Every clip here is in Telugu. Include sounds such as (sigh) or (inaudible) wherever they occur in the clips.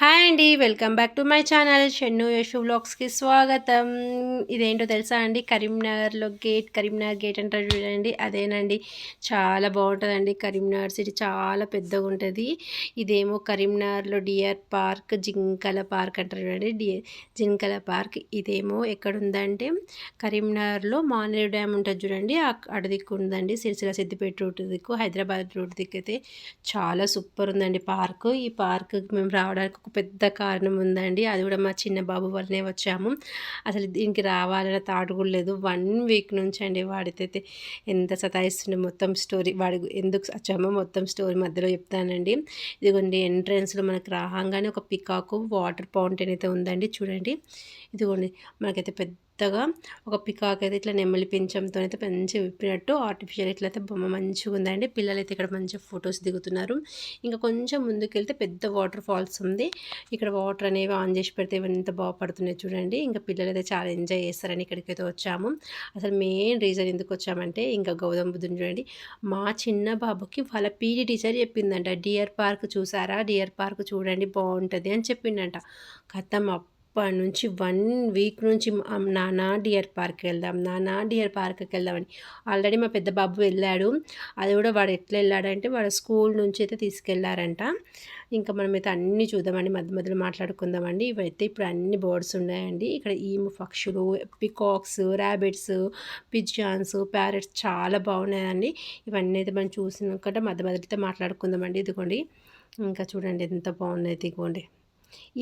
హాయ్ అండి welcome back to my channel Shennu Yashu వ్లాగ్స్కి స్వాగతం. ఇదేంటో తెలుసా అండి? కరీంనగర్లో గేట్ కరీంనగర్ గేట్ అంటారు చూడండి అదేనండి. చాలా బాగుంటుందండి కరీంనగర్ సిటీ చాలా పెద్దగా ఉంటుంది. ఇదేమో కరీంనగర్లో డియర్ పార్క్ జింకల పార్క్ అంటారు చూడండి డియర్ జింకల పార్క్. ఇదేమో ఎక్కడ ఉందంటే కరీంనగర్లో మానేరు డ్యామ్ ఉంటుంది చూడండి అక్కడ దిక్కు ఉందండి సిరిసిల సిద్దిపేట రూట్ దిక్కు హైదరాబాద్ రూట్ దిక్కు అయితే చాలా సూపర్ ఉందండి పార్క్. ఈ పార్క్ మేము రావడానికి ఒక పెద్ద కారణం ఉందండి. అది కూడా మా చిన్న బాబు వల్లనే వచ్చాము. అసలు దీనికి రావాలని థాట్ కూడా లేదు. వన్ వీక్ నుంచి అండి వాడితే ఎంత సతాయిస్తుండే మొత్తం స్టోరీ. వాడి ఎందుకు వచ్చామో మొత్తం స్టోరీ మధ్యలో చెప్తానండి. ఇదిగోండి ఎంట్రన్స్లో మనకు రాగానే ఒక పికాకు వాటర్ ఫౌంటైన్ అయితే ఉందండి. చూడండి. ఇదిగోండి. మనకైతే పెద్ద కొత్తగా ఒక పికాక్ అయితే ఇట్లా నెమ్మలి పెంచంతో అయితే మంచిగా విప్పినట్టు ఆర్టిఫిషియల్ ఇట్లా అయితే బొమ్మ మంచిగా ఉందండి. పిల్లలు అయితే ఇక్కడ మంచిగా ఫొటోస్ దిగుతున్నారు. ఇంకా కొంచెం ముందుకెళ్తే పెద్ద వాటర్ ఫాల్స్ ఉంది. ఇక్కడ వాటర్ అనేవి ఆన్ చేసి పెడితే ఎంత బాగుపడుతున్నాయి చూడండి. ఇంకా పిల్లలు అయితే చాలా ఎంజాయ్ చేస్తారని ఇక్కడికి అయితే వచ్చాము. అసలు మెయిన్ రీజన్ ఎందుకు వచ్చామంటే ఇంకా గౌతమ్ బుద్ధుని చూడండి. మా చిన్న బాబుకి వాళ్ళ పీజీ టీచర్ చెప్పిందంట డియర్ పార్క్ చూసారా? డియర్ పార్క్ చూడండి బాగుంటుంది అని చెప్పిండంట. కథం అప్పటి నుంచి వన్ వీక్ నుంచి నానా డియర్ పార్క్ వెళ్దాం నానా డియర్ పార్క్కి వెళ్దామని. ఆల్రెడీ మా పెద్ద బాబు వెళ్ళాడు. అది కూడా వాడు ఎట్లా వెళ్ళాడంటే వాడు స్కూల్ నుంచి అయితే తీసుకెళ్ళారంట. ఇంకా మనమైతే అన్నీ చూద్దామండి మధ్య మధ్యలో మాట్లాడుకుందామండి. ఇవైతే ఇప్పుడు అన్ని బర్డ్స్ ఉన్నాయండి. ఇక్కడ ఈము పక్షులు పికాక్స్ ర్యాబిట్స్ పిజ్జాన్స్ ప్యారెట్స్ చాలా బాగున్నాయండి. ఇవన్నీ అయితే మనం చూసినాకంటే మధ్య మధ్యలో మాట్లాడుకుందామండి. ఇదిగోండి. ఇంకా చూడండి ఎంత బాగున్నాయి ఇదిగోండి.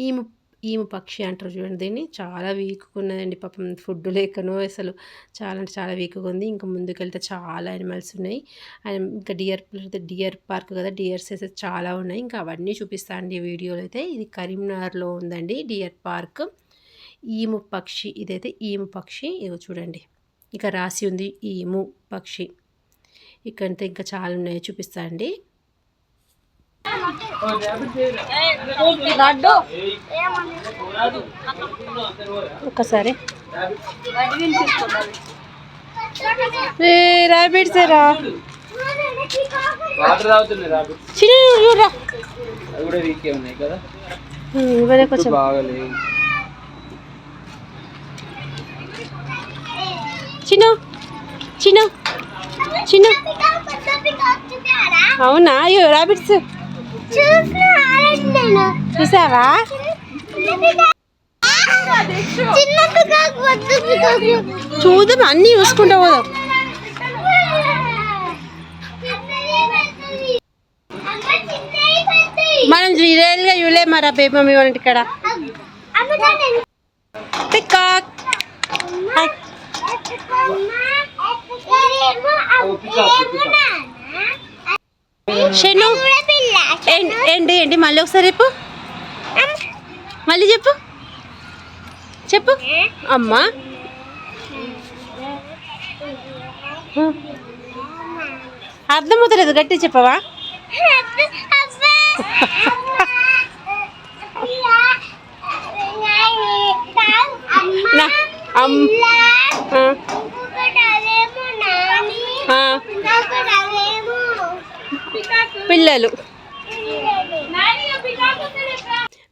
ఈము ఈమె పక్షి అంటారు చూడండి. దీన్ని చాలా వీక్గా ఉన్నదండి పాపం ఫుడ్ లేకనో అసలు చాలా అంటే చాలా వీక్గా ఉంది ఇంకా ముందుకెళ్తే చాలా యానిమల్స్ ఉన్నాయి. అండ్ ఇంకా డియర్ డియర్ పార్క్ కదా డియర్స్ అయితే చాలా ఉన్నాయి. ఇంకా అవన్నీ చూపిస్తా అండి వీడియోలో అయితే. ఇది కరీంనగర్లో ఉందండి డియర్ పార్క్. ఈము పక్షి ఇదైతే ఈము పక్షి. ఇగో చూడండి. ఇక రాసి ఉంది ఈము పక్షి. ఇక్కడంతా ఇంకా చాలా ఉన్నాయి. చూపిస్తా అండి ఒక్కసారి ర్యాబిట్స్ రా వాటర్ తాగుతున్నాయి రాబిట్ చిన్న అవి కూడా వీకే ఉన్నాయి కదా? ఇవన్నీ కొంచెం. చిన్న చిన్న చిన్న. అవునా? అయ్యో ర్యాబిట్స్ చూసావా చూద్దాం అన్నీ చూసుకుంటా పోదాం మనం రియల్గా చూడలే మరి ఆ బేబీ మమ్మీ వాళ్ళ ఇక్కడ పికాక్ హాయ్ షెను ఏంటి ఏంటి ఏంటి మళ్ళీ ఒకసారి చెప్పు. మళ్ళీ చెప్పు. చెప్పు. అమ్మా. అర్థమవుతలేదు గట్టి చెప్పవా? పిల్లలు.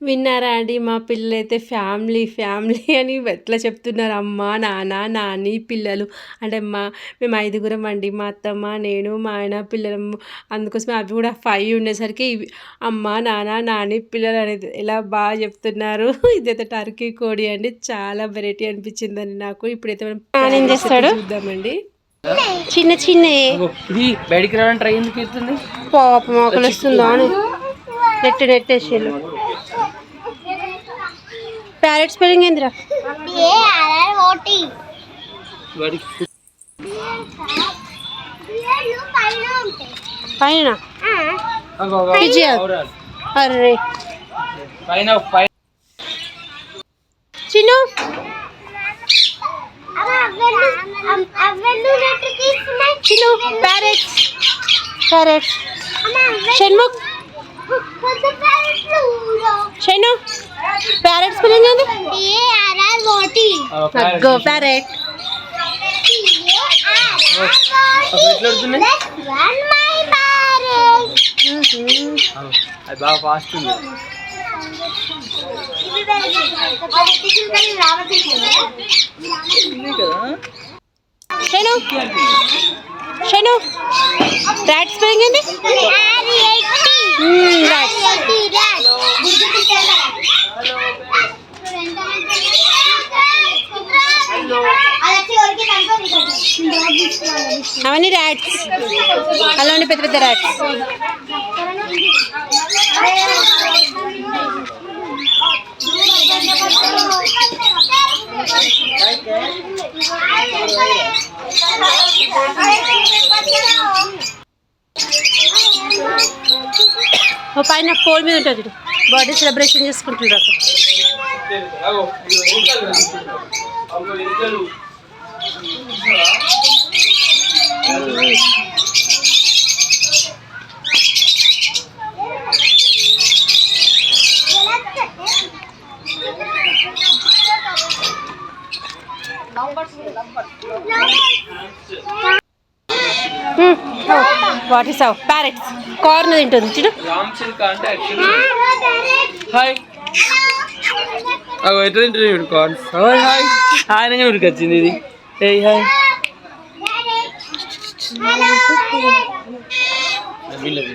విన్నారా అండి? మా పిల్లలైతే ఫ్యామిలీ ఫ్యామిలీ అని ఎట్లా చెప్తున్నారు? అమ్మ నాన్న నాని పిల్లలు. అంటే మా మేము ఐదుగురం అండి. మా అత్తమ్మ నేను మా ఆయన పిల్లలు. అందుకోసం అవి కూడా ఫైవ్ ఉండేసరికి ఇవి అమ్మ నాన్న నాని పిల్లలు అనేది ఎలా బాగా చెప్తున్నారు? (laughs) ఇదైతే టర్కీ కోడి అండి. చాలా వెరైటీ అనిపించిందండి నాకు. ఇప్పుడైతే మనం ఏం చేస్తాడు? చూద్దామండి. చిన్న చిన్న. ఇది బయటికి రావడానికి ట్రై ఎందుకు పాపం ఆకలి వస్తుందా అని. నెట్ నెట్టేసేళ్ళు ప్యారెట్ స్పెల్లింగ్ ఏందిరా వాడికి పైన అగో, అగో, పిజ్జా. అవురాలు. అర్రే పైన పైన Chinnu Chinnu parrot parrot Shanmukh Shanu parrot spelling ఏంది ఆ, ప్యారెట్ గో ప్యారెట్ అవి ఎట్లా ఆడుతున్నాయి? అగో, అది బాగా ఫాస్ట్ ఉంది షను షను ర్యాట్ స్ప్రింగ్ ఏంది మ్మ్, rat. అవన్నీ ర్యాట్స్ అలా ఉండి పెద్ద పెద్ద ర్యాట్స్ ఓ పైన పోల్ మీద ఉంటుంది బర్త్డే సెలబ్రేషన్ చేసుకుంటున్నారు అక్కడ. అగో, ఇగో ఎలుకలు రా. అగో, ఎలుకలు. What is our parrot's corn తింటుంది చూడు రామ్ చిల్క అంటే యాక్చువల్లీ హాయ్ అగో ఎట్లా తింటుంది ఇప్పుడు కార్న్స్ హాయ్ హాయ్ ఆయనగా ఉరికి వచ్చింది ఇది ఏయ్ హాయ్ వీళ్ళది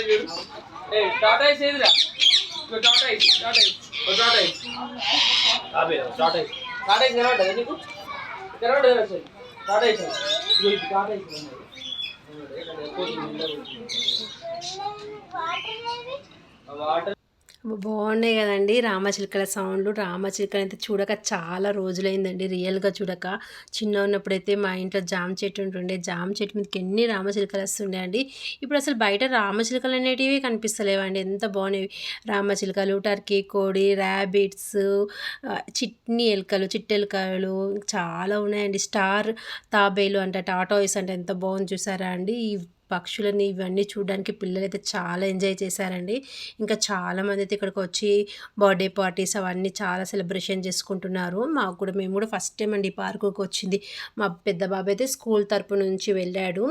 చూడు ఏ? టాటా ఐస్ ఏదిరా Tata Ace Tata Ace Tata Ace Tata Ace Tata Ace కనబడ్డా నీకు టాటా టాటా వాటర్ బాగున్నాయి కదండి. రామచిలుకల సౌండ్లు. రామచిలుకలు అయితే చూడక చాలా రోజులైందండి. రియల్గా చూడక. చిన్న ఉన్నప్పుడైతే మా ఇంట్లో జామ చెట్టు ఉంటుండే. జామ చెట్టు మీదకి ఎన్ని రామచిలుకలు వస్తుండే అండి ఇప్పుడు అసలు బయట రామచిలుకలు అనేటివి కనిపిస్తలేవండి. ఎంత బాగున్నాయి. రామచిలుకలు టర్కీ కోడి ర్యాబిట్స్ చిట్ని ఎలుకలు చిట్టెలుకలు చాలా ఉన్నాయండి. స్టార్ తాబేలు అంట టాటాయిస్ అంటే ఎంత బాగుంది చూసారా అండి. పక్షులని ఇవన్నీ చూడడానికి పిల్లలు అయితే చాలా ఎంజాయ్ చేశారండి. ఇంకా చాలామంది అయితే ఇక్కడికి వచ్చి బర్త్డే పార్టీస్ అవన్నీ చాలా సెలబ్రేషన్ చేసుకుంటున్నారు. మాకు కూడా మేము కూడా ఫస్ట్ టైం అండి ఈ పార్కుకి వచ్చింది. మా పెద్ద బాబు అయితే స్కూల్ తరపు నుంచి వెళ్ళాడు.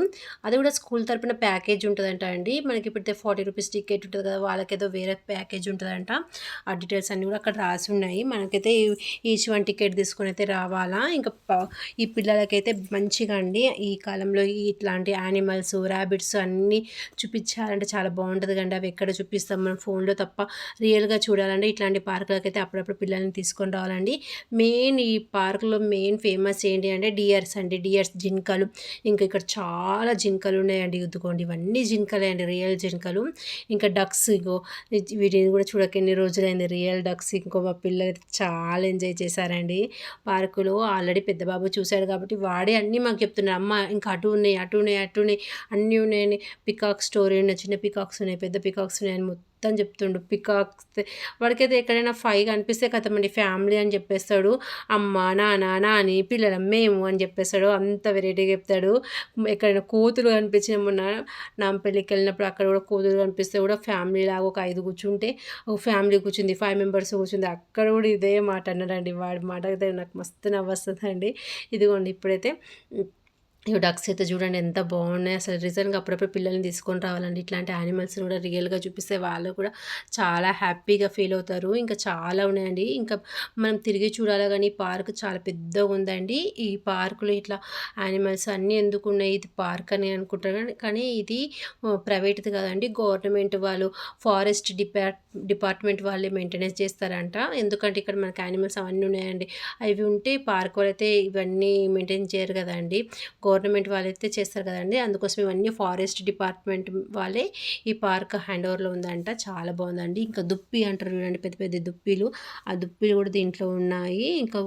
అది కూడా స్కూల్ తరపున ప్యాకేజ్ ఉంటుందంట అండి. మనకి ఇప్పుడైతే ఫార్టీ రూపీస్ టికెట్ ఉంటుంది కదా వాళ్ళకేదో వేరే ప్యాకేజ్ ఉంటుందంట. ఆ డీటెయిల్స్ అన్నీ కూడా అక్కడ రాసి ఉన్నాయి. మనకైతే ఈచ్ వన్ టికెట్ తీసుకొని అయితే రావాలా. ఇంకా ఈ పిల్లలకైతే మంచిగా అండి. ఈ కాలంలో ఇట్లాంటి యానిమల్స్ ర్యాబ్ హ్యాబిట్స్ అన్నీ చూపించాలంటే చాలా బాగుంటుంది కండి అవి ఎక్కడ చూపిస్తాం మనం ఫోన్లో తప్ప. రియల్గా చూడాలంటే ఇట్లాంటి పార్కులకు అయితే అప్పుడప్పుడు పిల్లల్ని తీసుకొని రావాలండి. మెయిన్ ఈ పార్కులో మెయిన్ ఫేమస్ ఏంటి అంటే డియర్స్ అండి. డియర్స్ జింకలు. ఇంకా ఇక్కడ చాలా జింకలు ఉన్నాయండి. ఇదిగోండి ఇవన్నీ జింకలే అండి. రియల్ జింకలు. ఇంకా డక్స్ ఇగో వీటిని కూడా చూడక ఎన్ని రోజులైంది. రియల్ డక్స్ ఇంకో మా పిల్లలు అయితే చాలా ఎంజాయ్ చేశారండి. పార్కులో ఆల్రెడీ పెద్ద బాబు చూశాడు కాబట్టి వాడే అన్నీ మాకు చెప్తున్నారు. అమ్మ ఇంకా అటు ఉన్నాయి అటు ఉన్నాయి అటు ఉన్నాయి. అన్నీ ఉన్నాయని పికాక్ స్టోరీ ఉన్నాయి చిన్న పికాక్స్ ఉన్నాయి పెద్ద పికాక్స్ ఉన్నాయని మొత్తం చెప్తుండు. పికాక్స్ వాడికైతే ఎక్కడైనా ఫైవ్ కనిపిస్తే కథమండి ఫ్యామిలీ అని చెప్పేస్తాడు అమ్మ నాన్న నాని పిల్లల మేము అని చెప్పేస్తాడు అంత వెరైటీగా చెప్తాడు. ఎక్కడైనా కోతులు కనిపించిన మొన్న నా పెళ్ళికి వెళ్ళినప్పుడు అక్కడ కూడా కోతులు కనిపిస్తే కూడా ఫ్యామిలీ లాగా ఒక ఐదు కూర్చుంటే ఒక ఫ్యామిలీ కూర్చుంది ఫైవ్ మెంబర్స్ కూర్చుంది అక్కడ కూడా ఇదే మాట అన్నాడండి. వాడి మాట అయితే నాకు మస్తు నవ్వొస్తుందండి ఇదిగోండి ఇప్పుడైతే ఇవి డక్స్ అయితే చూడండి ఎంత బాగున్నాయి. అసలు రీసెంట్గా అప్పుడప్పుడు పిల్లల్ని తీసుకొని రావాలండి. ఇట్లాంటి యానిమల్స్ని కూడా రియల్గా చూపిస్తే వాళ్ళు కూడా చాలా హ్యాపీగా ఫీల్ అవుతారు. ఇంకా చాలా ఉన్నాయండి. ఇంకా మనం తిరిగి చూడాలి కానీ ఈ పార్క్ చాలా పెద్దగా ఉందండి. ఈ పార్కులో ఇట్లా యానిమల్స్ అన్నీ ఎందుకు ఉన్నాయి? ఇది పార్క్ అని అనుకుంటారు కానీ కానీ ఇది ప్రైవేట్ది కాదండి. గవర్నమెంట్ వాళ్ళు ఫారెస్ట్ డిపార్ట్ డిపార్ట్మెంట్ వాళ్ళే మెయింటెనెన్స్ చేస్తారంట. ఎందుకంటే ఇక్కడ మనకి యానిమల్స్ అవన్నీ ఉన్నాయండి. అవి ఉంటే పార్క్ వాళ్ళు అయితే ఇవన్నీ మెయింటైన్ చేయరు కదండి. గవర్నమెంట్ వాళ్ళైతే చేస్తారు కదండి. అందుకోసం ఇవన్నీ ఫారెస్ట్ డిపార్ట్మెంట్ వాళ్ళే ఈ పార్క్ హ్యాండ్ ఓవర్లో ఉందంట. చాలా బాగుందండి. ఇంకా దుప్పి అంటారు చూడండి పెద్ద పెద్ద దుప్పిలు. ఆ దుప్పిలు కూడా దీంట్లో ఉన్నాయి. ఇంకా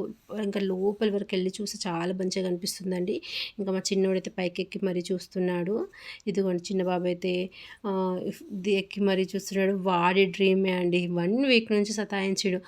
ఇంకా లోపల వరకు వెళ్ళి చూసి చాలా మంచిగా కనిపిస్తుందండి. ఇంకా మా చిన్నోడైతే పైకి ఎక్కి మరీ చూస్తున్నాడు. ఇదిగోండి చిన్న బాబు అయితే ఇది ఎక్కి మరీ చూస్తున్నాడు. వాడి డ్రీమ్ అండి? వన్ వీక్ నుంచి సతాయించాడు.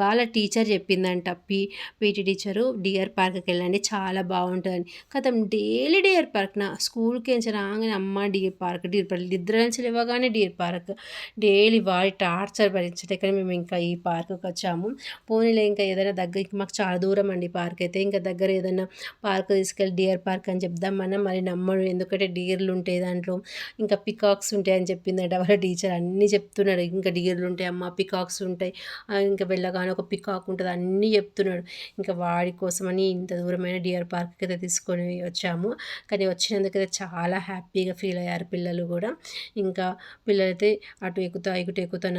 వాళ్ళ టీచర్ చెప్పిందంట పి పీటీ టీచరు డియర్ పార్క్కి వెళ్ళండి చాలా బాగుంటుందని. కథం డైలీ డియర్ పార్క్ నా స్కూల్కి నుంచి రాగానే అమ్మ డియర్ పార్క్ డియర్ పార్క్ నిద్ర నుంచి లేవగానే డియర్ పార్క్. డైలీ వాడి టార్చర్ భరించటే కానీ మేము ఇంకా ఈ పార్క్కి వచ్చాము. పోనీలే ఇంకా ఏదైనా దగ్గర మాకు చాలా దూరం అండి పార్క్ అయితే. ఇంకా దగ్గర ఏదైనా పార్క్ తీసుకెళ్ళి డియర్ పార్క్ అని చెప్దామన్నా మరి నమ్మడు ఎందుకంటే డియర్లు ఉంటాయి దాంట్లో ఇంకా పికాక్స్ ఉంటాయి అని చెప్పిందంట వాళ్ళ టీచర్. అన్నీ చెప్తున్నాడు. ఇంకా డియర్లు ఉంటాయి అమ్మ పికాక్స్ ఉంటాయి. ఇంకా వెళ్ళగానే ఒక పికాక్ ఉంటుంది అన్నీ చెప్తున్నాడు. ఇంకా వాడి కోసమని ఇంత దూరమైన డియర్ పార్క్కి అయితే తీసుకొని వచ్చాము. కానీ వచ్చినందుకైతే చాలా హ్యాపీగా ఫీల్ అయ్యారు పిల్లలు కూడా. ఇంకా పిల్లలైతే అటు ఎక్కుతా ఇటు ఎక్కుతా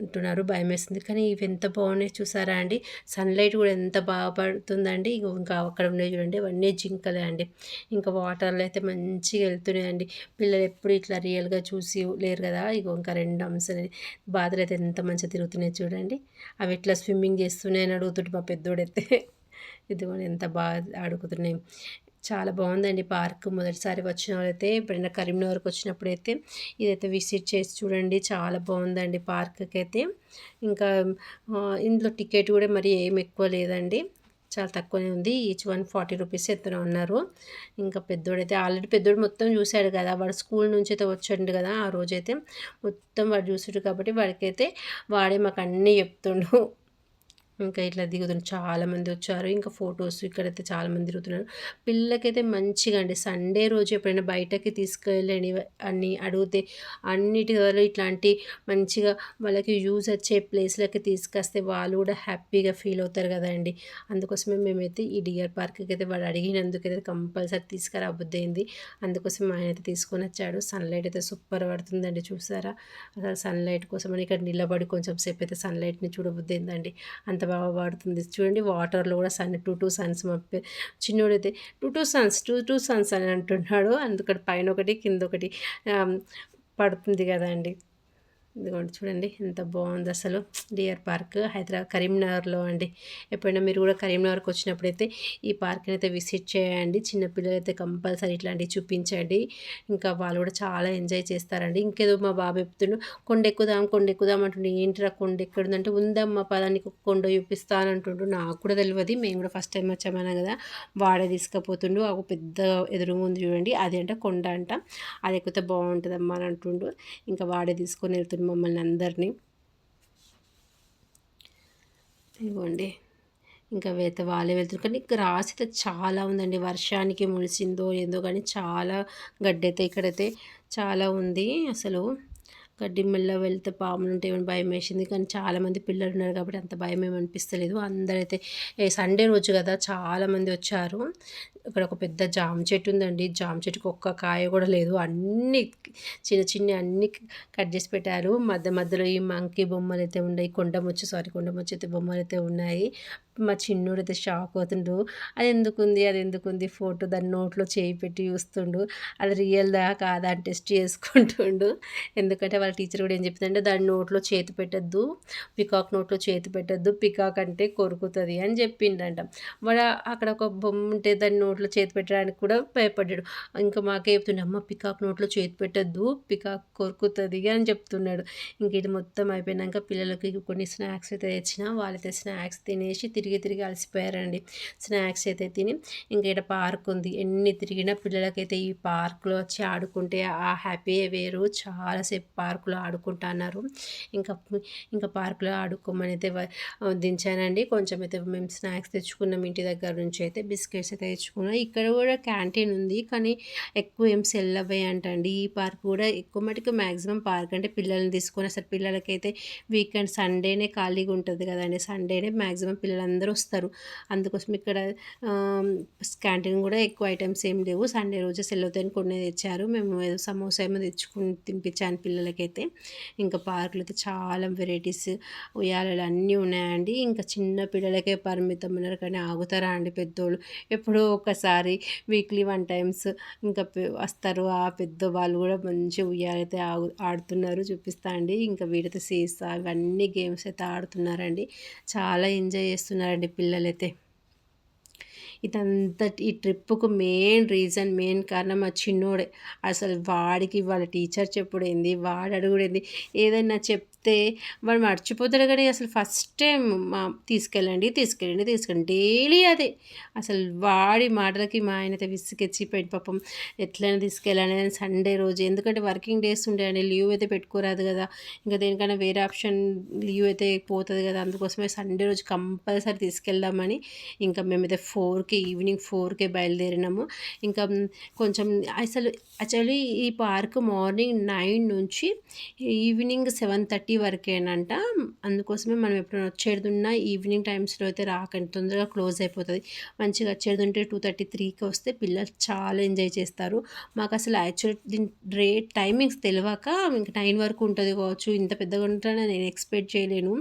అంటున్నారు. భయం వేస్తుంది కానీ ఇవి ఎంత బాగున్నాయి చూసారా అండి? సన్లైట్ కూడా ఎంత బాగా పడుతుందండి. ఇగో ఇంకా అక్కడ ఉన్నాయి చూడండి. అవన్నీ జింకలే అండి. ఇంకా వాటర్లో అయితే మంచిగా వెళ్తున్నాయండి పిల్లలు ఎప్పుడు ఇట్లా రియల్గా చూసి లేరు కదా? ఇగో ఇంకా రెండు అంశాలు. బాధలు అయితే ఎంత మంచిగా తిరుగుతున్నాయి చూడండి. అవి ఇట్లా స్విమ్మింగ్ చేస్తున్నాయని అడుగుతుంటే మా పెద్దోడైతే ఇదిగోండి ఎంత బాగా ఆడుకుతున్నాయి. చాలా బాగుందండి పార్క్. మొదటిసారి వచ్చిన వాళ్ళైతే ఎప్పుడైనా కరీంనగర్కి వచ్చినప్పుడైతే ఇదైతే విజిట్ చేసి చూడండి. చాలా బాగుందండి పార్క్కి అయితే ఇంకా ఇందులో టికెట్ కూడా మరి ఏం ఎక్కువ లేదండి. చాలా తక్కువనే ఉంది. ఈచ్ వన్ ఫార్టీ రూపీస్ ఎత్తున ఉన్నారు. ఇంకా పెద్దోడైతే ఆల్రెడీ పెద్దోడు మొత్తం చూశాడు కదా. వాడు స్కూల్ నుంచి అయితే వచ్చాడు కదా ఆ రోజైతే. మొత్తం వాడు చూసాడు కాబట్టి వాడికైతే వాడే మాకు అన్నీ చెప్తుండు. ఇంకా ఇట్లా దిగుతున్నారు చాలామంది వచ్చారు. ఇంకా ఫొటోస్ ఇక్కడైతే చాలా మంది తిరుగుతున్నారు. పిల్లలకైతే మంచిగా అండి. సండే రోజు ఎప్పుడైనా బయటకి తీసుకెళ్ళని అన్ని అడిగితే అన్నిటి వల్ల ఇట్లాంటి మంచిగా వాళ్ళకి యూజ్ వచ్చే ప్లేస్లకి తీసుకొస్తే వాళ్ళు కూడా హ్యాపీగా ఫీల్ అవుతారు కదండి. అందుకోసమే మేమైతే ఈ డియర్ పార్క్కి అయితే వాడు అడిగినందుకైతే కంపల్సరీ తీసుకురాబుద్ది అయింది. అందుకోసం ఆయన అయితే తీసుకొని వచ్చాడు. సన్లైట్ అయితే సూపర్ పడుతుందండి చూసారా? అసలు సన్లైట్ కోసం అని ఇక్కడ నిలబడి కొంచెం సేపు అయితే సన్లైట్ని చూడబుద్ది అయిందండి. అంత బాగా పడుతుంది చూడండి వాటర్లో కూడా సన్ టూ టూ సన్స్ మా చిన్నోడైతే two two sons two two sons అని అంటున్నాడు. అందుకని పైన ఒకటి కింద ఒకటి పడుతుంది కదండి. ఇదిగోండి చూడండి ఎంత బాగుంది అసలు. డియర్ పార్క్ హైదరాబాద్ కరీంనగర్లో అండి. ఎప్పుడైనా మీరు కూడా కరీంనగర్కి వచ్చినప్పుడైతే ఈ పార్క్ని అయితే విజిట్ చేయండి. చిన్నపిల్లలు అయితే కంపల్సరీ ఇట్లాంటివి చూపించండి. ఇంకా వాళ్ళు కూడా చాలా ఎంజాయ్ చేస్తారండి. ఇంకేదో మా బాబు చెప్తుండు కొండ ఎక్కుదాం కొండ ఎక్కుదాం అంటుండే. ఏంటిరా కొండ ఎక్కడుందంటే ఉందమ్మా పదానికి ఒక కొండ చూపిస్తాను అంటుండు. నాకు కూడా తెలియదు మేము కూడా ఫస్ట్ టైం వచ్చామన్నా కదా. వాడే తీసుకుపోతుండు. ఒక పెద్ద ఎదురుగా ఉంది చూడండి. అది అంటే కొండ అంట. అది ఎక్కితే బాగుంటుందమ్మా అని అంటుండు. ఇంకా వాడే తీసుకొని వెళ్తుండు మమ్మల్ని అందరినీ. ఇవ్వండి ఇంకా వేత వాళ్ళే వెళ్తున్నారు. కానీ గ్రాస్ అయితే చాలా ఉందండి. వర్షానికి ములిసిందో ఏందో కానీ చాలా గడ్డైతే అయితే ఇక్కడైతే చాలా ఉంది. అసలు గడ్డి మెల్ల వెళ్తే పాములు ఉంటే ఏమైనా భయం వేసింది. కానీ చాలామంది పిల్లలు ఉన్నారు కాబట్టి అంత భయం ఏమనిపిస్తలేదు అందరైతే సండే రోజు కదా చాలామంది వచ్చారు. ఇక్కడ ఒక పెద్ద జామ చెట్టు ఉందండి. జామ చెట్టుకి ఒక్క కాయ కూడా లేదు. అన్ని చిన్న చిన్న అన్ని కట్ చేసి పెట్టారు. మధ్య మధ్యలో ఈ మంకీ బొమ్మలు అయితే ఉన్నాయి. కొండముచ్చు సారీ కొండముచ్చు అయితే బొమ్మలు అయితే ఉన్నాయి. మా చిన్నోడు అయితే షాక్ అవుతుండు. అది ఎందుకుంది? అది ఎందుకుంది? ఫోటో దాని నోట్లో చేయి పెట్టి చూస్తుండు. అది రియల్దా కాదా? అని టెస్ట్ చేసుకుంటుండు. ఎందుకంటే వాళ్ళ టీచర్ కూడా ఏం చెప్తుందంటే దాని నోట్లో చేతి పెట్టద్దు. పికాక్ నోట్లో చేతి పెట్టద్దు. పికాక్ అంటే కొరుకుతుంది అని చెప్పిండంట. వాడు అక్కడ ఒక బొమ్మ ఉంటే దాని నోట్లో చేతి పెట్టడానికి కూడా భయపడ్డాడు. ఇంకా మాకే చెప్తుండే అమ్మ పికాక్ నోట్లో చేతి పెట్టద్దు. పికాక్ కొరుకుతుంది అని చెప్తున్నాడు. ఇంక ఇది మొత్తం అయిపోయినాక పిల్లలకి కొన్ని స్నాక్స్ అయితే తెచ్చిన వాళ్ళైతే స్నాక్స్ తినేసి తిరిగి తిరిగి అలసిపోయారండి. స్నాక్స్ అయితే తిని ఇంకా ఇక్కడ పార్క్ ఉంది. ఎన్ని తిరిగినా పిల్లలకైతే ఈ పార్క్లో వచ్చి ఆడుకుంటే ఆ హ్యాపీ వేరు. చాలాసేపు పార్కులో ఆడుకుంటున్నారు. ఇంకా ఇంకా పార్కులో ఆడుకోమని అయితే దించానండి కొంచెం అయితే మేము స్నాక్స్ తెచ్చుకున్నాం ఇంటి దగ్గర నుంచి అయితే. బిస్కెట్స్ అయితే తెచ్చుకున్నాం. ఇక్కడ కూడా క్యాంటీన్ ఉంది. కానీ ఎక్కువ ఏం సెల్ అవ్వాయి అంటండి. ఈ పార్క్ కూడా ఎక్కువ మటుకు మ్యాక్సిమం పార్క్ అంటే పిల్లల్ని తీసుకొని అసలు పిల్లలకైతే వీకెండ్ సండేనే ఖాళీగా ఉంటుంది కదండి. సండేనే మ్యాక్సిమం పిల్లలందరూ అందరూ వస్తారు అందుకోసం ఇక్కడ క్యాంటీన్ కూడా ఎక్కువ ఐటమ్స్ ఏం లేవు. సండే రోజు సెలవుతని కొన్ని తెచ్చారు. మేము ఏదో సమోసా ఏమో తెచ్చుకుని తినిపించాను పిల్లలకైతే. ఇంకా పార్కులు అయితే చాలా వెరైటీస్ ఉయ్యాలలు అన్నీ ఉన్నాయండి. ఇంకా చిన్న పిల్లలకే పరిమితం ఉన్నారు కానీ ఆగుతారా అండి పెద్దోళ్ళు? ఎప్పుడో ఒకసారి వీక్లీ వన్ టైమ్స్ ఇంకా వస్తారు. ఆ పెద్ద వాళ్ళు కూడా మంచి ఉయ్యాలైతే ఆగు ఆడుతున్నారు. చూపిస్తా అండి. ఇంకా వీడైతే సీసా ఇవన్నీ గేమ్స్ అయితే ఆడుతున్నారండి. చాలా ఎంజాయ్ చేస్తున్నారు. చేస్తున్నారండి పిల్లలైతే. ఇదంతా ఈ ట్రిప్పుకు మెయిన్ రీజన్ మెయిన్ కారణం ఆ చిన్నోడే. అసలు వాడికి వాళ్ళ టీచర్ చెప్పుడు ఏంది వాడు అడుగుడేంది ఏదైనా చెప్ చెప్తే వాడు మర్చిపోతాడు కానీ అసలు ఫస్ట్ టైం మా తీసుకెళ్ళండి తీసుకెళ్ళండి తీసుకెళ్ళండి. డైలీ అదే. అసలు వాడి మాటలకి మా ఆయన అయితే విసిగెచ్చి పెట్టి పాపం ఎట్లయినా తీసుకెళ్ళాలి అని సండే రోజు. ఎందుకంటే వర్కింగ్ డేస్ ఉంటాయండి లీవ్ అయితే పెట్టుకోరాదు కదా. ఇంకా దేనికైనా వేరే ఆప్షన్ లీవ్ అయితే పోతుంది కదా. అందుకోసమే సండే రోజు కంపల్సరీ తీసుకెళ్దామని ఇంకా మేమైతే ఫోర్కి ఈవినింగ్ ఫోర్కే బయలుదేరినాము. ఇంకా కొంచెం అసలు యాక్చువల్లీ ఈ పార్క్ మార్నింగ్ నైన్ నుంచి ఈవినింగ్ సెవెన్ థర్టీ వరకేనంట. అందుకోసమే మనం ఎప్పుడైనా వచ్చేది ఉన్నా ఈవినింగ్ టైమ్స్లో అయితే రాకండి. తొందరగా క్లోజ్ అయిపోతుంది. మంచిగా వచ్చేది ఉంటే టూ థర్టీ త్రీకి వస్తే పిల్లలు చాలా ఎంజాయ్ చేస్తారు. మాకు అసలు యాక్చువల్ దీని రేట్ టైమింగ్స్ తెలియక ఇంక నైన్ వరకు ఉంటుంది కావచ్చు. ఇంత పెద్దగా ఉంటానని నేను ఎక్స్పెక్ట్ చేయలేను.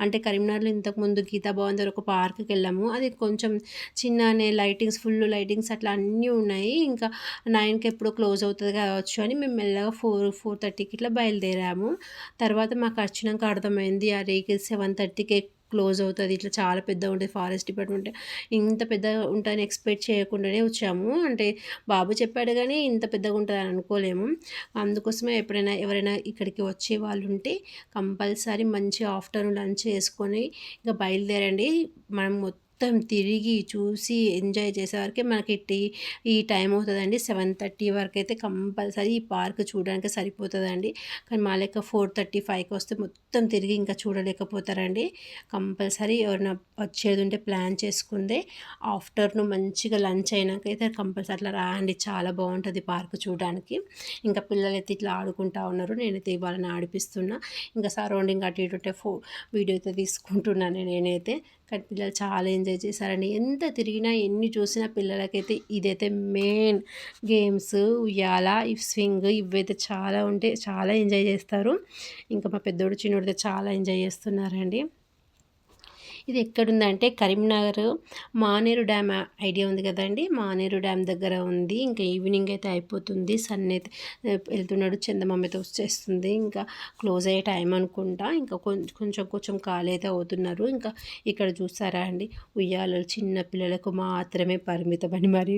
అంటే కరీంనగర్లో ఇంతకుముందు గీతా భవన్ దగ్గర ఒక పార్క్కి వెళ్ళాము. అది కొంచెం చిన్ననే లైటింగ్స్ ఫుల్ లైటింగ్స్ అట్లా అన్నీ ఉన్నాయి. ఇంకా నైన్కి ఎప్పుడో క్లోజ్ అవుతుంది కావచ్చు అని మేము మెల్లగా ఫోర్ ఫోర్ థర్టీకి ఇట్లా బయలుదేరాము. తర్వాత మాకు నాకు వచ్చినాక అర్థమైంది ఆ అరే సెవెన్ థర్టీకే క్లోజ్ అవుతుంది. ఇట్లా చాలా పెద్దగా ఉంటుంది ఫారెస్ట్ డిపార్ట్మెంట్ ఇంత పెద్దగా ఉంటుందని ఎక్స్పెక్ట్ చేయకుండానే వచ్చాము. అంటే బాబు చెప్పాడు కానీ ఇంత పెద్దగా ఉంటుందని అనుకోలేము. అందుకోసమే ఎప్పుడైనా ఎవరైనా ఇక్కడికి వచ్చే వాళ్ళు ఉంటే కంపల్సరీ మంచి ఆఫ్టర్నూన్ లంచ్ చేసుకొని ఇంకా బయలుదేరండి. మనం మొత్తం తిరిగి చూసి ఎంజాయ్ చేసేవరకే మనకి టీ ఈ టైం అవుతుందండి. సెవెన్ థర్టీ వరకు అయితే కంపల్సరీ ఈ పార్క్ చూడడానికి సరిపోతుందండి. కానీ మా లెక్క ఫోర్ థర్టీ ఫైవ్కి వస్తే మొత్తం తిరిగి ఇంకా చూడలేకపోతారండి. కంపల్సరీ ఎవరైనా వచ్చేది ఉంటే ప్లాన్ చేసుకుందే. ఆఫ్టర్నూన్ మంచిగా లంచ్ అయినాక అయితే కంపల్సరీ అట్లా రాండి. చాలా బాగుంటుంది పార్క్ చూడడానికి. ఇంకా పిల్లలు అయితే ఇట్లా ఆడుకుంటా ఉన్నారు. నేనైతే వాళ్ళని ఆడిపిస్తున్నా. ఇంకా సరౌండింగ్ అటు ఇటు ఉంటే ఫో వీడియో అయితే తీసుకుంటున్నాను నేనైతే. కానీ పిల్లలు చాలా ఎంజాయ్ చేశారండి. ఎంత తిరిగినా ఎన్ని చూసినా పిల్లలకైతే ఇదైతే మెయిన్ గేమ్స్. ఉయ్యాల స్వింగ్ ఇవైతే చాలా ఉంటే చాలా ఎంజాయ్ చేస్తారు. ఇంకా మా పెద్దోడు చిన్నోడితే చాలా ఎంజాయ్ చేస్తున్నారండి. ఇది ఎక్కడుందంటే కరీంనగర్ మానేరు డ్యామ్ ఐడియా ఉంది కదండి. మానేరు డ్యామ్ దగ్గర ఉంది. ఇంకా ఈవినింగ్ అయితే అయిపోతుంది. సన్ అయితే వెళ్తున్నాడు చందమామ వచ్చేస్తుంది. ఇంకా క్లోజ్ అయ్యే టైం అనుకుంటా. ఇంకా కొంచెం కొంచెం కొంచెం ఖాళీ అయితే అవుతున్నారు. ఇంకా ఇక్కడ చూసారా అండి? ఉయ్యాలలు చిన్న పిల్లలకు మాత్రమే పరిమితం అని మరీ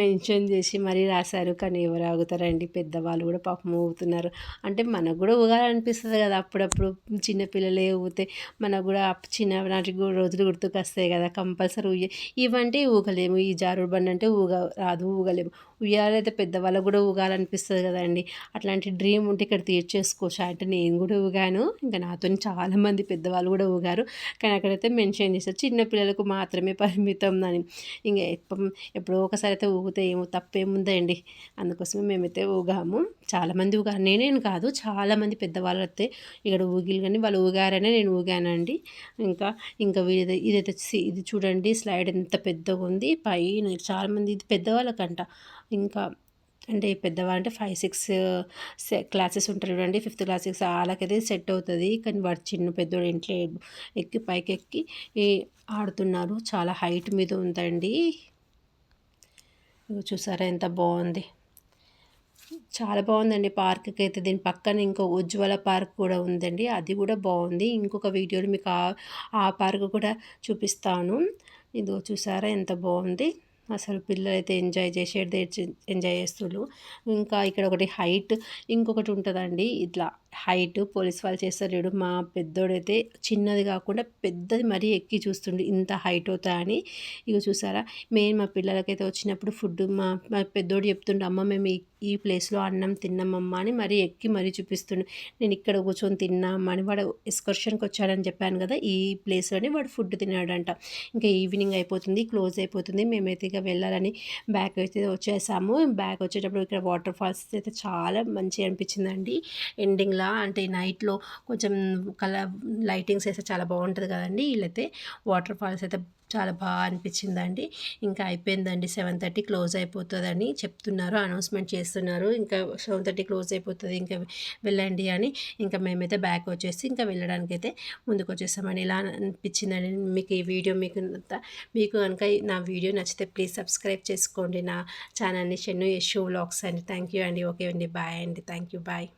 మెన్షన్ చేసి మరీ రాశారు. కానీ ఎవరు ఆగుతారండి? పెద్దవాళ్ళు కూడా పాపం ఊగుతున్నారు. అంటే మనకు కూడా ఊగాలనిపిస్తుంది కదా అప్పుడప్పుడు. చిన్న పిల్లలే ఊగితే మనకు కూడా చిన్న నాటి రోజులు గుర్తుకొస్తాయి కదా కంపల్సరీ ఇవంటే ఊగలేము. ఈ జారుడు బండి అంటే ఊగ రాదు ఊగలేము. ఉయ్యాలైతే పెద్దవాళ్ళకు కూడా ఊగాలనిపిస్తుంది కదండి. అట్లాంటి డ్రీమ్ ఉంటే ఇక్కడ తీర్చేసుకోవచ్చు. అంటే నేను కూడా ఊగాను. ఇంకా నాతో చాలామంది పెద్దవాళ్ళు కూడా ఊగారు. కానీ అక్కడైతే మెన్షన్ చేశారు. చిన్న పిల్లలకు మాత్రమే పరిమితం అని. ఇంకా ఎప్పుడో ఒకసారి అయితే ఊగితే ఏమో తప్పేముందండి. అందుకోసమే మేమైతే ఊగాము. చాలామంది ఊగారు. నేనేం కాదు. చాలామంది పెద్దవాళ్ళు అయితే ఇక్కడ ఊగిలు కానీ వాళ్ళు ఊగారనే నేను ఊగానండి. ఇంకా ఇంకా వీది ఇదైతే ఇది చూడండి. స్లైడ్ ఎంత పెద్దగా ఉంది పైన చాలామంది ఇది పెద్దవాళ్ళకంట. ఇంకా అంటే పెద్దవాళ్ళు అంటే ఫైవ్ సిక్స్ క్లాసెస్ ఉంటారు చూడండి. ఫిఫ్త్ క్లాస్ సిక్స్ వాళ్ళకైతే సెట్ అవుతుంది. కానీ వాడు చిన్న పెద్దోడు ఇంట్లో ఎక్కి పైకి ఎక్కి ఆడుతున్నారు. చాలా హైట్ మీద ఉందండి. చూసారా ఎంత బాగుంది. చాలా బాగుందండి పార్క్కి అయితే. దీని పక్కన ఇంకో ఉజ్వల పార్క్ కూడా ఉందండి. అది కూడా బాగుంది. ఇంకొక వీడియోలో మీకు ఆ ఆ పార్క్ కూడా చూపిస్తాను. ఇదిగో చూసారా ఎంత బాగుంది. అసలు పిల్లలు అయితే ఎంజాయ్ చేసేది ఎంజాయ్ చేస్తున్నారు ఇంకా ఇక్కడ ఒకటి హైట్ ఇంకొకటి ఉంటుందండి. ఇట్లా హైట్ పోలీస్ వాళ్ళు చేస్తారు చూడు. మా పెద్దోడైతే చిన్నది కాకుండా పెద్దది మరీ ఎక్కి చూస్తుండే. ఇంత హైట్ అవుతా అని. ఇక చూసారా? మెయిన్ మా పిల్లలకైతే వచ్చినప్పుడు ఫుడ్ మా మా పెద్దోడు చెప్తుండే అమ్మ మేము ఈ ప్లేస్లో అన్నం తిన్నామమ్మా అని మరీ ఎక్కి మరీ చూపిస్తుండు. నేను ఇక్కడ కూర్చొని తిన్నామా అని వాడు ఎక్స్కర్షన్కి వచ్చాడని చెప్పాను కదా ఈ ప్లేస్లోనే వాడు ఫుడ్ తిన్నాడంట. ఇంకా ఈవినింగ్ అయిపోతుంది క్లోజ్ అయిపోతుంది. మేమైతే ఇక వెళ్ళాలని బ్యాక్ అయితే వచ్చేసాము. బ్యాక్ వచ్చేటప్పుడు ఇక్కడ వాటర్ ఫాల్స్ అయితే చాలా మంచిగా అనిపించిందండి. ఎండింగ్లో అంటే నైట్లో కొంచెం కలర్ లైటింగ్స్ అయితే చాలా బాగుంటుంది కదండి. వీళ్ళైతే వాటర్ ఫాల్స్ అయితే చాలా బాగా అనిపించిందండి. ఇంకా అయిపోయిందండి సెవెన్ థర్టీ క్లోజ్ అయిపోతుందని చెప్తున్నారు. అనౌన్స్మెంట్ చేస్తున్నారు. ఇంకా సెవెన్ థర్టీ క్లోజ్ అయిపోతుంది. ఇంకా వెళ్ళండి అని ఇంకా మేమైతే బ్యాక్ వచ్చేసి ఇంకా వెళ్ళడానికి అయితే ముందుకు వచ్చేసామని ఇలా అనిపించిందండి మీకు ఈ వీడియో? మీకు మీకు కనుక నా వీడియో నచ్చితే ప్లీజ్ సబ్స్క్రైబ్ చేసుకోండి. నా ఛానల్ని షెన్ను యశు వ్లాగ్స్ అండి. థ్యాంక్ యూ అండి. ఓకే అండి. బాయ్ అండి. Thank you. బాయ్.